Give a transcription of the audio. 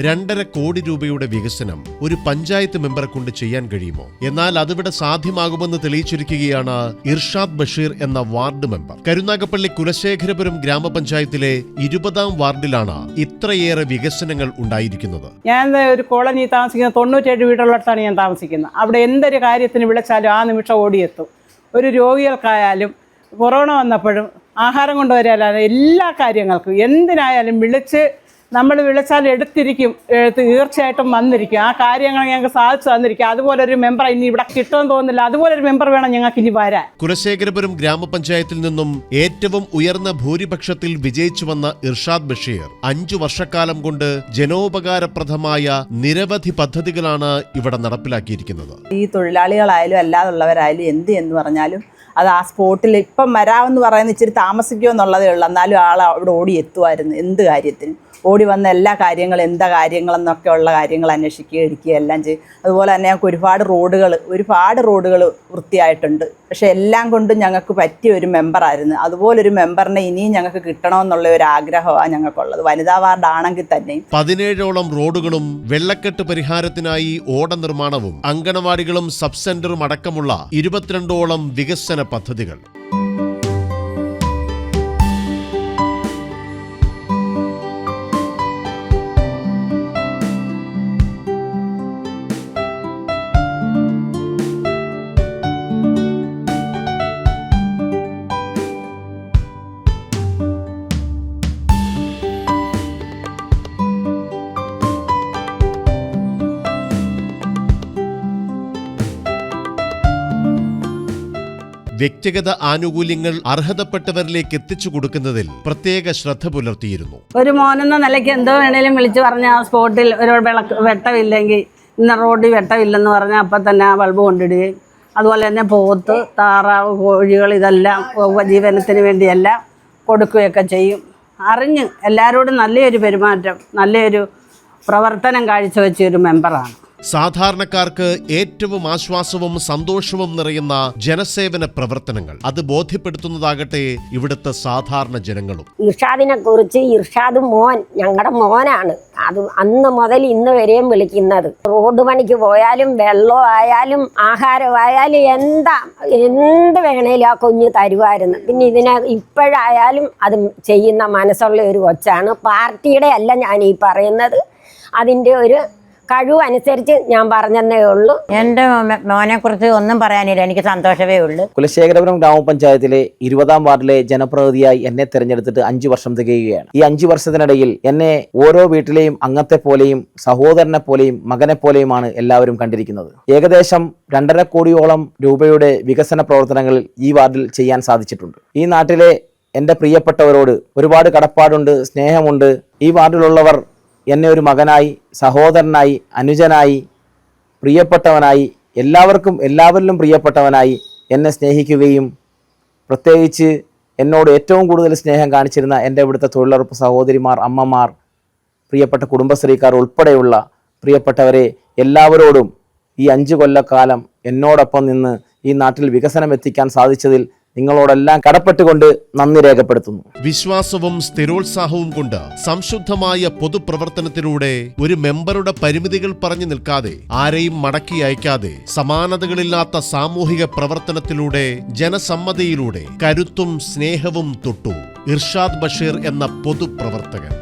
രണ്ടര കോടി രൂപയുടെ വികസനം ഒരു പഞ്ചായത്ത് മെമ്പറെ കൊണ്ട് ചെയ്യാൻ കഴിയുമോ? എന്നാൽ അതിവിടെ സാധ്യമാകുമെന്ന് തെളിയിച്ചിരിക്കുകയാണ് ഇർഷാദ് ബഷീർ എന്ന വാർഡ് മെമ്പർ. കരുനാഗപ്പള്ളി കുലശേഖരപുരം ഗ്രാമപഞ്ചായത്തിലെ ഇരുപതാം വാർഡിലാണ് ഇത്രയേറെ വികസനങ്ങൾ ഉണ്ടായിരിക്കുന്നത്. ഞാൻ ഒരു കോളനി താമസിക്കുന്ന തൊണ്ണൂറ്റേഴ് വീടുള്ളിടത്താണ് ഞാൻ താമസിക്കുന്നത്. അവിടെ എന്തൊരു കാര്യത്തിന് വിളിച്ചാലും ആ നിമിഷം ഓടിയെത്തും. ഒരു രോഗികൾക്കായാലും കൊറോണ വന്നപ്പോഴും ആഹാരം കൊണ്ടുവരാനും എല്ലാ കാര്യങ്ങൾക്കും എന്തിനായാലും വിളിച്ച് നമ്മൾ വിളിച്ചാൽ എടുത്തിരിക്കും എടുത്ത് തീർച്ചയായിട്ടും വന്നിരിക്കും. ആ കാര്യങ്ങൾ ഞങ്ങൾക്ക് സാധിച്ചു തന്നിരിക്കും. അതുപോലെ ഒരു മെമ്പർ ഇനി ഇവിടെ കിട്ടുമെന്ന് തോന്നുന്നില്ല. അതുപോലെ ഒരു മെമ്പർ വേണം ഞങ്ങൾക്ക് ഇനി വരാൻ. കുലശേഖരപുരം ഗ്രാമപഞ്ചായത്തിൽ നിന്നും ഏറ്റവും ഉയർന്ന ഭൂരിപക്ഷത്തിൽ വിജയിച്ചു വന്ന ഇർഷാദ് ബഷീർ അഞ്ചു വർഷക്കാലം കൊണ്ട് ജനോപകാരപ്രദമായ നിരവധി പദ്ധതികളാണ് ഇവിടെ നടപ്പിലാക്കിയിരിക്കുന്നത്. ഈ തൊഴിലാളികളായാലും അല്ലാതുള്ളവരായാലും എന്ത് എന്ന് പറഞ്ഞാലും അത് ആ സ്പോട്ടിൽ ഇപ്പം വരാമെന്ന് പറയുന്ന ഇച്ചിരി താമസിക്കുമെന്നുള്ളതേ ഉള്ളൂ. എന്നാലും ആൾ അവിടെ ഓടി എത്തുമായിരുന്നു. എന്ത് കാര്യത്തിനും. ഓടി വന്ന എല്ലാ കാര്യങ്ങളും എന്താ കാര്യങ്ങളെന്നൊക്കെ ഉള്ള കാര്യങ്ങൾ അന്വേഷിക്കുക ഇരിക്കുക എല്ലാം ചെയ്യും. അതുപോലെ തന്നെ ഞങ്ങൾക്ക് ഒരുപാട് റോഡുകൾ ഒരുപാട് റോഡുകൾ വൃത്തിയായിട്ടുണ്ട്. പക്ഷേ എല്ലാം കൊണ്ടും ഞങ്ങൾക്ക് പറ്റിയ ഒരു മെമ്പറായിരുന്നു അതുപോലൊരു മെമ്പറിനെ ഇനിയും ഞങ്ങൾക്ക് കിട്ടണമെന്നുള്ള ഒരു ആഗ്രഹമാണ് ഞങ്ങൾക്കുള്ളത്. വനിതാ വാർഡാണെങ്കിൽ തന്നെ പതിനേഴോളം റോഡുകളും വെള്ളക്കെട്ട് പരിഹാരത്തിനായി ഓട നിർമ്മാണവും അങ്കണവാടികളും സബ് സെന്ററും അടക്കമുള്ള ഇരുപത്തിരണ്ടോളം വികസന പദ്ധതികൾ. വ്യക്തിഗത ആനുകൂല്യങ്ങൾ അർഹതപ്പെട്ടവരിലേക്ക് എത്തിച്ചു കൊടുക്കുന്നതിൽ പ്രത്യേക ശ്രദ്ധ പുലർത്തിയിരുന്നു. ഒരു മോനെന്ന നിലയ്ക്ക് എന്തോ വേണേലും വിളിച്ചു പറഞ്ഞ ആ സ്പോട്ടിൽ ഒരു വിളക്ക് വെട്ടമില്ലെങ്കിൽ ഇന്ന റോഡിൽ വെട്ടമില്ലെന്ന് പറഞ്ഞാൽ അപ്പം തന്നെ ആ ബൾബ് കൊണ്ടിടുകയും അതുപോലെ തന്നെ പോത്ത് താറാവ് കോഴികൾ ഇതെല്ലാം ഉപജീവനത്തിന് വേണ്ടിയെല്ലാം കൊടുക്കുകയൊക്കെ ചെയ്യും. അറിഞ്ഞ് എല്ലാവരോടും നല്ലൊരു പെരുമാറ്റം നല്ലൊരു പ്രവർത്തനം കാഴ്ചവെച്ച ഒരു മെമ്പറാണ്. സാധാരണക്കാർക്ക് ഏറ്റവും ആശ്വാസവും സന്തോഷവും നിറയുന്ന ജനസേവന പ്രവർത്തനങ്ങൾ. അത് ബോധ്യപ്പെടുത്തുന്നതാകട്ടെ ഇവിടുത്തെ സാധാരണ ജനങ്ങളും. ഇർഷാദിനെ കുറിച്ച് ഇർഷാദ് മോൻ ഞങ്ങളുടെ മോനാണ്. അത് അന്ന് മുതൽ ഇന്ന് വരെയും വിളിക്കുന്നത്. റോഡ് പണിക്ക് പോയാലും വെള്ളം ആയാലും ആഹാരമായാലും എന്താ എന്ത് വേണേലും ആ കുഞ്ഞ് തരുമായിരുന്നു പിന്നെ ഇതിനെ ഇപ്പോഴായാലും അത് ചെയ്യുന്ന മനസ്സുള്ള ഒരു കൊച്ചാണ്. പാർട്ടിയുടെ അല്ല ഞാൻ ഈ പറയുന്നത്. അതിന്റെ ഒരു കഴിവ് അനുസരിച്ച് ഞാൻ പറഞ്ഞതേ ഉള്ളൂ. എന്റെ മോനെ കുറിച്ച് ഒന്നും പറയാനില്ല. എനിക്ക് സന്തോഷമേ ഉള്ളൂ. കുലശേഖരപുരം ഗ്രാമപഞ്ചായത്തിലെ ഇരുപതാം വാർഡിലെ ജനപ്രതിനിധിയായി എന്നെ തെരഞ്ഞെടുത്തിട്ട് അഞ്ചു വർഷം തികയുകയാണ്. ഈ അഞ്ചു വർഷത്തിനിടയിൽ എന്നെ ഓരോ വീട്ടിലെയും അംഗത്തെ പോലെയും സഹോദരനെ പോലെയും മകനെ പോലെയുമാണ് എല്ലാവരും കണ്ടിരിക്കുന്നത്. ഏകദേശം രണ്ടര കോടിയോളം രൂപയുടെ വികസന പ്രവർത്തനങ്ങൾ ഈ വാർഡിൽ ചെയ്യാൻ സാധിച്ചിട്ടുണ്ട്. ഈ നാട്ടിലെ എന്റെ പ്രിയപ്പെട്ടവരോട് ഒരുപാട് കടപ്പാടുണ്ട് സ്നേഹമുണ്ട്. ഈ വാർഡിലുള്ളവർ എന്നെ ഒരു മകനായി സഹോദരനായി അനുജനായി പ്രിയപ്പെട്ടവനായി എല്ലാവർക്കും എല്ലാവരിലും പ്രിയപ്പെട്ടവനായി എന്നെ സ്നേഹിക്കുകയും പ്രത്യേകിച്ച് എന്നോട് ഏറ്റവും കൂടുതൽ സ്നേഹം കാണിച്ചിരുന്ന എന്റെ ഇവിടുത്തെ തൊഴിലുറപ്പ് സഹോദരിമാർ അമ്മമാർ പ്രിയപ്പെട്ട കുടുംബശ്രീക്കാർ ഉൾപ്പെടെയുള്ള പ്രിയപ്പെട്ടവരെ എല്ലാവരോടും ഈ അഞ്ച് കൊല്ലക്കാലം എന്നോടൊപ്പം നിന്ന് ഈ നാട്ടിൽ വികസനം എത്തിക്കാൻ സാധിച്ചതിൽ നിങ്ങളോടെല്ലാം കടപ്പെട്ടുകൊണ്ട് നന്ദി രേഖപ്പെടുത്തുന്നു. വിശ്വാസവും സ്ഥിരോത്സാഹവും കൊണ്ട് സംശുദ്ധമായ പൊതുപ്രവർത്തനത്തിലൂടെ ഒരു മെമ്പറുടെ പരിമിതികൾ പറഞ്ഞു നിൽക്കാതെ ആരെയും മടക്കി അയക്കാതെ സമാനതകളില്ലാത്ത സാമൂഹിക പ്രവർത്തനത്തിലൂടെ ജനസമ്മതിയിലൂടെ കരുത്തും സ്നേഹവും തൊട്ടു ഇർഷാദ് ബഷീർ എന്ന പൊതുപ്രവർത്തകൻ.